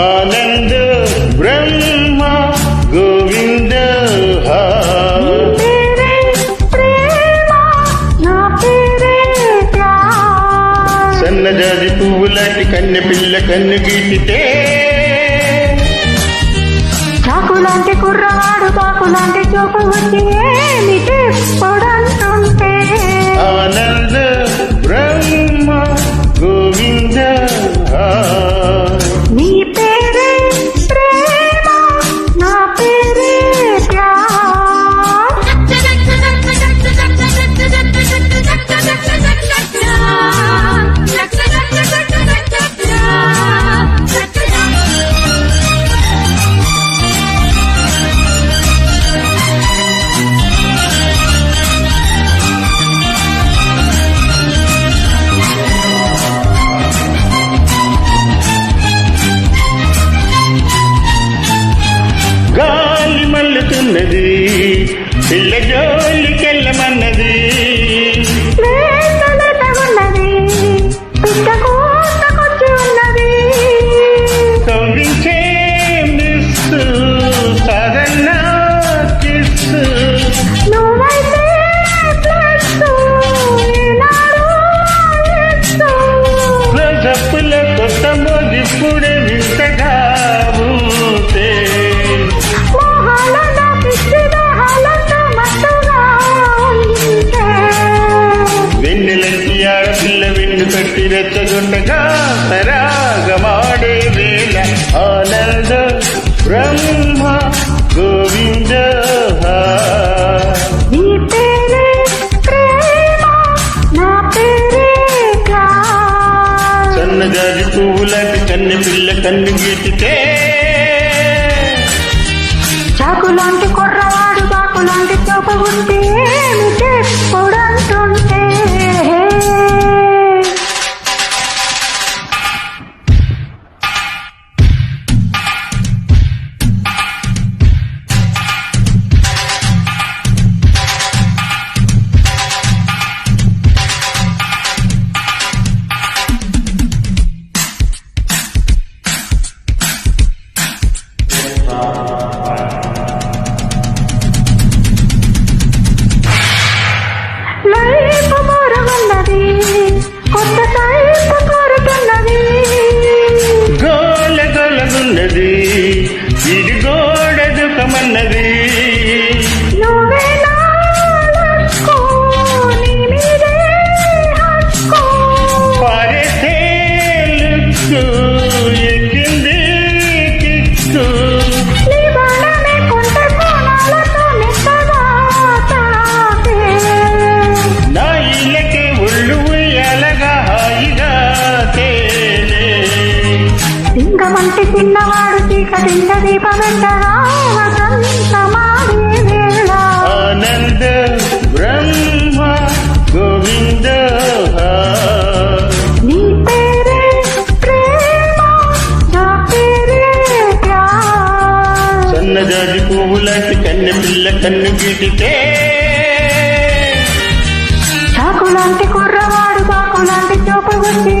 ఆనంద బ్రహ్మ గోవింద సన్నజాజి పువ్వులాంటి కన్నె పిల్ల కన్ను గీటితే చాకులాంటి కుర్రవాడు బాకులాంటి చూపు వచ్చి మల్లుతున్నది పిల్ల జోలికెళ్ళమన్నది. కవ్వించే సదన్న కొత్త మోజిప్పుడే కట్టి రెచ్చగొట్టగా సరాగమాడే వేళ ఆనంద బ్రహ్మ గోవింద. సన్నజాజి పువ్వులాంటి కన్నె పిల్ల కన్ను గీటితే చాకులాంటి కుర్రవాడు బాకులాంటి చూపు ఉంటే సింగమంటి చిన్నవాడు చీకటింట వేళ. ఆనంద బ్రహ్మ గోవింద నీ పేరే ప్రేమ నా పేరే ప్యార్ సన్నజాజి పువ్వులాంటి కన్నె పిల్ల కన్ను గీటితే చాకులాంటి కుర్రవాడు బాకులాంటి చూపు వచ్చి